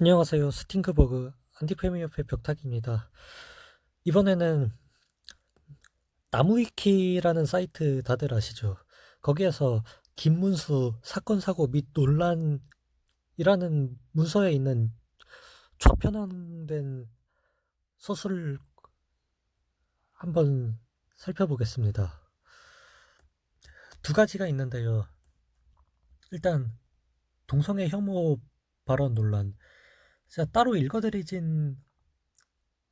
안녕하세요. 스팅크버그 안티페미협회 벽탁입니다. 이번에는 나무위키라는 사이트 다들 아시죠? 거기에서 김문수 사건 사고 및 논란이라는 문서에 있는 좌편향된 서술을 한번 살펴보겠습니다. 두 가지가 있는데요. 일단 동성애 혐오 발언 논란. 제가 따로 읽어드리진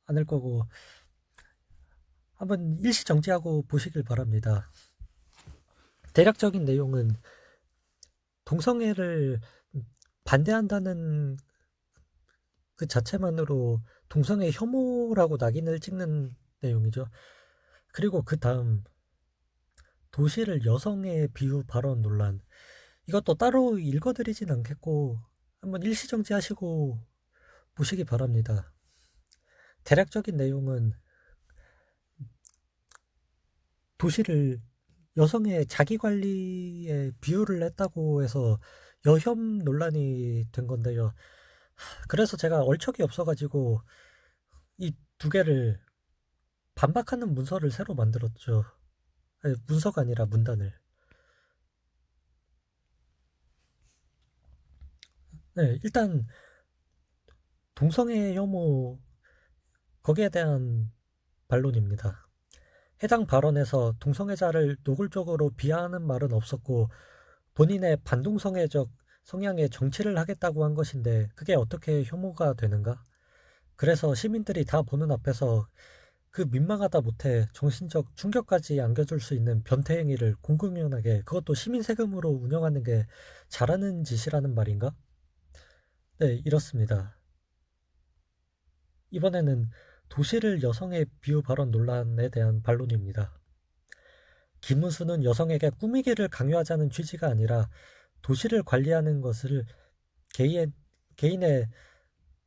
않을 거고 한번 일시 정지하고 보시길 바랍니다. 대략적인 내용은 동성애를 반대한다는 그 자체만으로 동성애 혐오라고 낙인을 찍는 내용이죠. 그리고 그 다음 도시를 여성의 비유 발언 논란. 이것도 따로 읽어드리진 않겠고 한번 일시정지 하시고 보시기 바랍니다. 대략적인 내용은 도시를 여성의 자기관리에 비유를 했다고 해서 여혐 논란이 된 건데요. 그래서 제가 얼척이 없어가지고 이 두 개를 반박하는 문서를 새로 만들었죠. 아니, 문서가 아니라 문단을. 네, 일단 동성애 혐오 거기에 대한 반론입니다. 해당 발언에서 동성애자를 노골적으로 비하하는 말은 없었고 본인의 반동성애적 성향의 정치를 하겠다고 한 것인데 그게 어떻게 혐오가 되는가? 그래서 시민들이 다 보는 앞에서 그 민망하다 못해 정신적 충격까지 안겨줄 수 있는 변태 행위를 공공연하게 그것도 시민 세금으로 운영하는 게 잘하는 짓이라는 말인가? 네, 이렇습니다. 이번에는 도시를 여성의 비유 발언 논란에 대한 반론입니다. 김문수는 여성에게 꾸미기를 강요하자는 취지가 아니라 도시를 관리하는 것을 개인, 개인의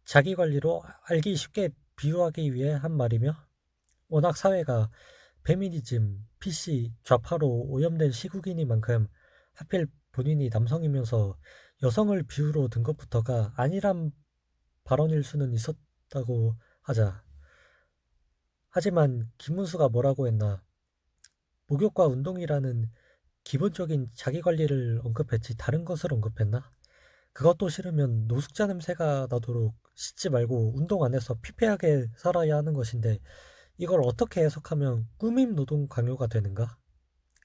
자기 관리로 알기 쉽게 비유하기 위해 한 말이며 워낙 사회가 페미니즘, PC, 좌파로 오염된 시국이니만큼 하필 본인이 남성이면서 여성을 비유로 든 것부터가 아니란 발언일 수는 있었 다고 하자. 하지만 김문수가 뭐라고 했나? 목욕과 운동이라는 기본적인 자기 관리를 언급했지 다른 것을 언급했나? 그것도 싫으면 노숙자 냄새가 나도록 씻지 말고 운동 안 해서 피폐하게 살아야 하는 것인데 이걸 어떻게 해석하면 꾸밈 노동 강요가 되는가?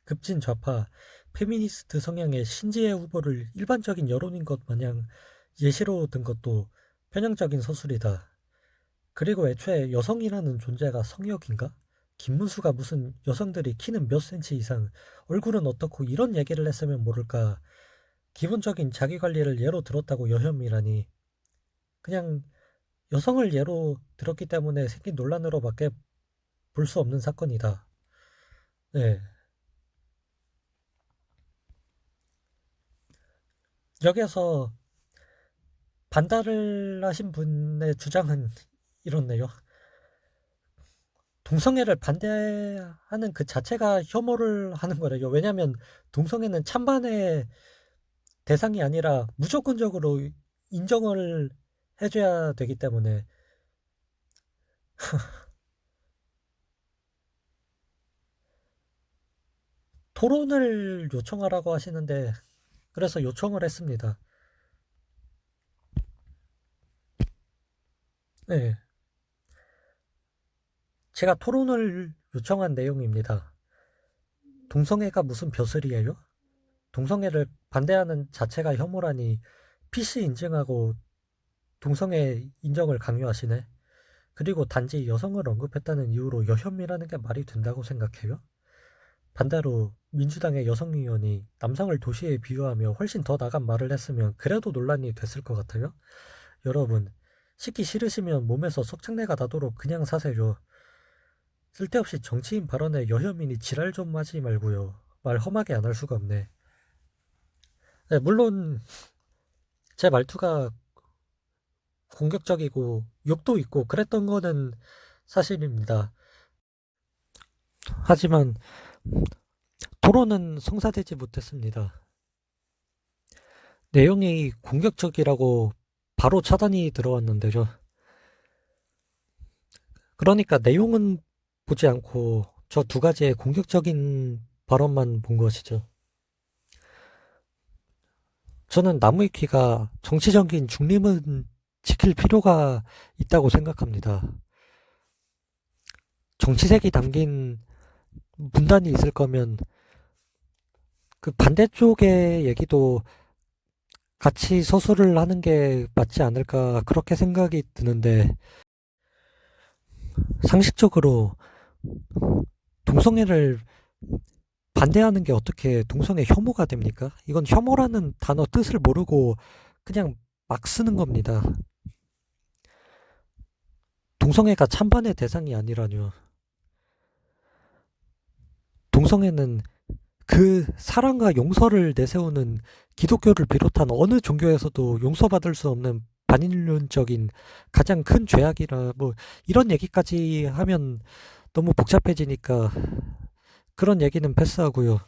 급진 좌파, 페미니스트 성향의 신지혜 후보를 일반적인 여론인 것 마냥 예시로 든 것도 편향적인 서술이다. 그리고 애초에 여성이라는 존재가 성역인가? 김문수가 무슨 여성들이 키는 몇 센치 이상, 얼굴은 어떻고 이런 얘기를 했으면 모를까. 기본적인 자기 관리를 예로 들었다고 여혐이라니. 그냥 여성을 예로 들었기 때문에 생긴 논란으로밖에 볼 수 없는 사건이다. 네. 여기에서 반달을 하신 분의 주장은 이렇네요. 동성애를 반대하는 그 자체가 혐오를 하는 거래요. 왜냐하면 동성애는 찬반의 대상이 아니라 무조건적으로 인정을 해줘야 되기 때문에 토론을 요청하라고 하시는데 그래서 요청을 했습니다. 네. 제가 토론을 요청한 내용입니다. 동성애가 무슨 벼슬이에요? 동성애를 반대하는 자체가 혐오라니 PC 인증하고 동성애 인정을 강요하시네. 그리고 단지 여성을 언급했다는 이유로 여혐이라는 게 말이 된다고 생각해요? 반대로 민주당의 여성 의원이 남성을 도시에 비유하며 훨씬 더 나간 말을 했으면 그래도 논란이 됐을 것 같아요. 여러분, 씻기 싫으시면 몸에서 속창내가 나도록 그냥 사세요. 쓸데없이 정치인 발언에 여혐이니 지랄 좀 하지 말고요. 말 험하게 안 할 수가 없네. 네, 물론 제 말투가 공격적이고 욕도 있고 그랬던 거는 사실입니다. 하지만 토론은 성사되지 못했습니다. 내용이 공격적이라고 바로 차단이 들어왔는데요. 그러니까 내용은 보지 않고 저 두 가지의 공격적인 발언만 본 것이죠. 저는 나무위키가 정치적인 중립은 지킬 필요가 있다고 생각합니다. 정치색이 담긴 문단이 있을 거면 그 반대쪽의 얘기도 같이 서술을 하는 게 맞지 않을까 그렇게 생각이 드는데 상식적으로 동성애를 반대하는 게 어떻게 동성애 혐오가 됩니까? 이건 혐오라는 단어 뜻을 모르고 그냥 막 쓰는 겁니다. 동성애가 찬반의 대상이 아니라뇨. 동성애는 그 사랑과 용서를 내세우는 기독교를 비롯한 어느 종교에서도 용서받을 수 없는 반인륜적인 가장 큰 죄악이라 뭐 이런 얘기까지 하면 너무 복잡해지니까 그런 얘기는 패스하고요.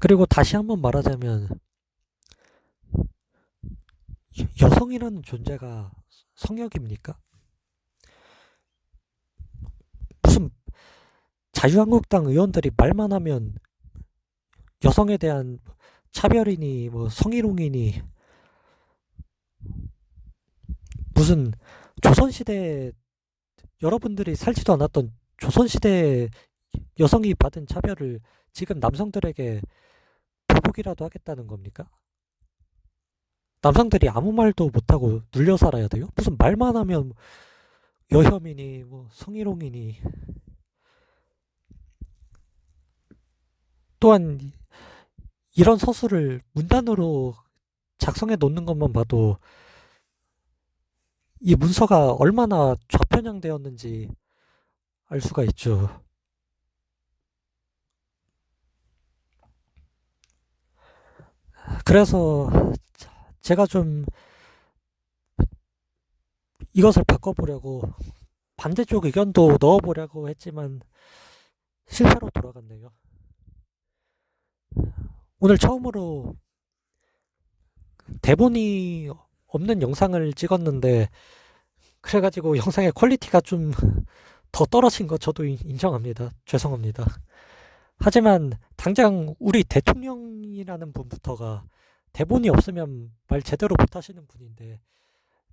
그리고 다시 한번 말하자면 여성이라는 존재가 성역입니까? 무슨 자유한국당 의원들이 말만 하면 여성에 대한 차별이니 뭐 성희롱이니 무슨 조선시대 여러분들이 살지도 않았던 조선시대 여성이 받은 차별을 지금 남성들에게 보복이라도 하겠다는 겁니까? 남성들이 아무 말도 못하고 눌려 살아야 돼요? 무슨 말만 하면 여혐이니 뭐 성희롱이니 또한 이런 서술을 문단으로 작성해 놓는 것만 봐도 이 문서가 얼마나 좌편향되었는지 알 수가 있죠. 그래서 제가 좀 이것을 바꿔보려고 반대쪽 의견도 넣어보려고 했지만 실패로 돌아갔네요. 오늘 처음으로 대본이 없는 영상을 찍었는데 그래가지고 영상의 퀄리티가 좀 더 떨어진 거 저도 인- 인정합니다. 죄송합니다. 하지만 당장 우리 대통령이라는 분부터가 대본이 없으면 말 제대로 못 하시는 분인데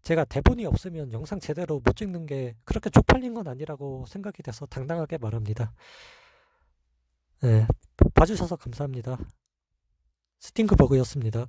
제가 대본이 없으면 영상 제대로 못 찍는 게 그렇게 쪽팔린 건 아니라고 생각이 돼서 당당하게 말합니다. 네, 봐주셔서 감사합니다. 스팅크버그였습니다.